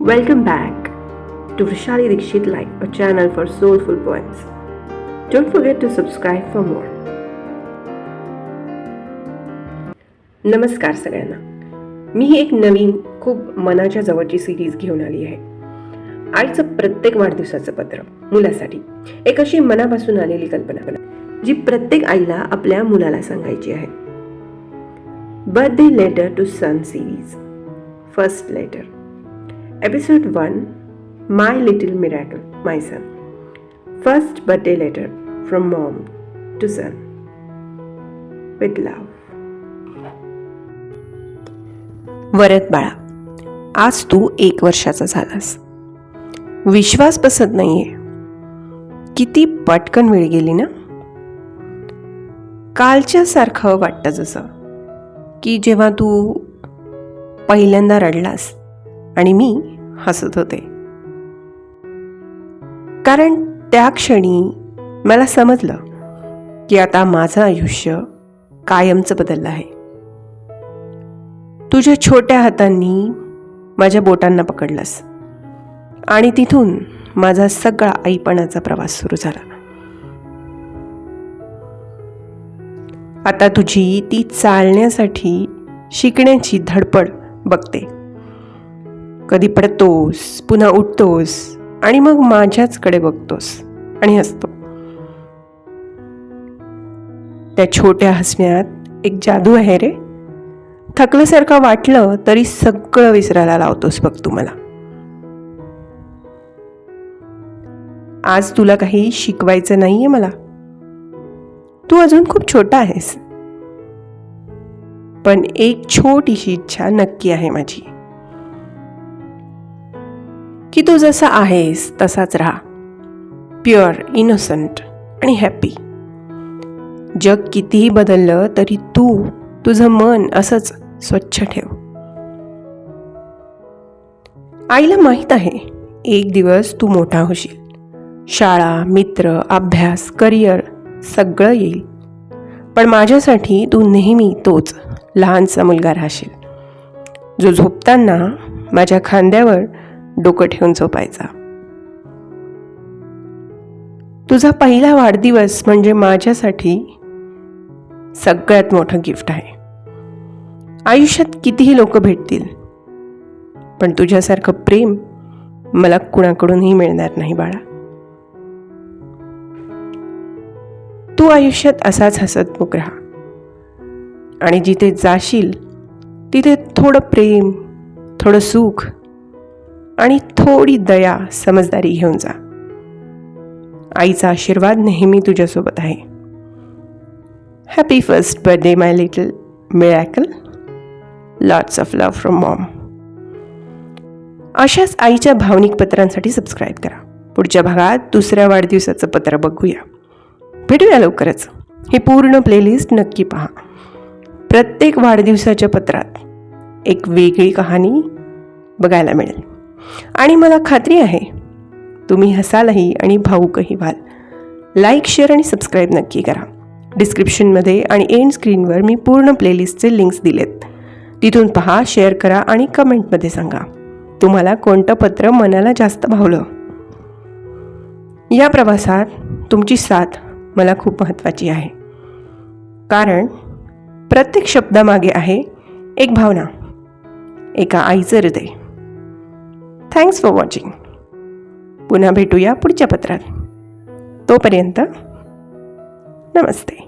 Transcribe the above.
Welcome back to Vishali Dikshit Life, a channel for soulful poems. Don't forget to subscribe for more. नमस्कार सगळ्यांना. मी ही एक नवीन खूप मनाच्या जवळची सिरीज घेऊन आली आहे. आईचं प्रत्येक वाढदिवसाचं पत्र मुलासाठी. एक अशी मनापासून आलेली कल्पना जी प्रत्येक आईला आपल्या मुलाला सांगायची आहे. Birthday letter to son series first letter episode one my little miracle my son first birthday letter from mom to son with love Varad बाळा आज तू एक वर्षाचा झालास. विश्वास बसत नाहीये. किती पटकन वेळ गेली ना? कालच्यासारखं वाटतं जसं की जेव्हा तू पहिल्यांदा रडलास आणि मी हसत होते. कारण त्या क्षणी मला समजलं की आता माझं आयुष्य कायमचं बदललं आहे. तुझ्या छोट्या हातांनी माझ्या बोटांना पकडलास आणि तिथून माझा सगळा आईपणाचा प्रवास सुरू झाला. आता तुझी ती चालण्यासाठी शिकण्याची धडपड बघते. कधी पडतोस पुन्हा उठतोस आणि मग माझ्याचकडे बघतोस आणि हसतो. त्या छोट्या हसण्यात एक जादू आहे रे. थकल्यासारखं वाटलं तरी सगळं विसरायला लावतोस बघ तू मला. आज तुला काही शिकवायचं नाहीये मला. तू अजून खूप छोटा आहेस. पण एक छोटीशी इच्छा नक्की आहे माझी. की तू जसा आहेस तसाच राहा. प्युअर इनोसंट आणि हॅपी जग कितीही बदललं तरी तू तुझं मन असंच स्वच्छ ठेव. आईला माहीत आहे एक दिवस तू मोठा होशील. शाळा मित्र अभ्यास करिअर सगळं येईल. पण माझ्यासाठी तू नेहमी तोच लहानसा मुलगा राहशील. जो झोपताना माझ्या खांद्यावर डोकं ठेवून झोपायचा. तुझा पहिला वाढदिवस म्हणजे माझ्यासाठी सगळ्यात मोठं गिफ्ट आहे. आयुष्यात कितीही लोक भेटतील पण तुझ्यासारखं प्रेम मला कुणाकडूनही मिळणार नाही बाळा. तू आयुष्यात असाच हसतमुख राहा. आणि जिथे जाशील तिथे थोडं प्रेम थोडं सुख आणि थोडी दया समजदारी घेऊन जा. आईचा आशीर्वाद नेहमी तुझ्यासोबत आहे. Happy first birthday my little miracle lots of love from mom अशाच आईच्या भावनिक पत्रांसाठी सबस्क्राईब करा. पुढच्या भागात दुसऱ्या वाढदिवसाचं पत्र बघूया. भेटूया लवकरच. हे पूर्ण प्लेलिस्ट नक्की पहा. प्रत्येक वाढदिवसाच्या पत्रात एक वेगळी कहाणी बघायला मिळेल. आणि मला खात्री आहे. तुम्ही हसालही आणि भाऊकही व्हाल. लाईक शेअर आणि सबस्क्राईब नक्की करा. डिस्क्रिप्शनमध्ये आणि एंड स्क्रीनवर मी पूर्ण प्लेलिस्टचे लिंक्स दिलेत. तिथून पहा शेअर करा आणि कमेंटमध्ये सांगा. तुम्हाला कोणतं पत्र मनाला जास्त भावलं? या प्रवासात तुमची साथ मला खूप महत्त्वाची आहे. कारण प्रत्येक शब्दामागे आहे एक भावना. एका आईचं हृदय. थँक्स फॉर वॉचिंग पुन्हा भेटूया पुढच्या पत्रात. तोपर्यंत नमस्ते.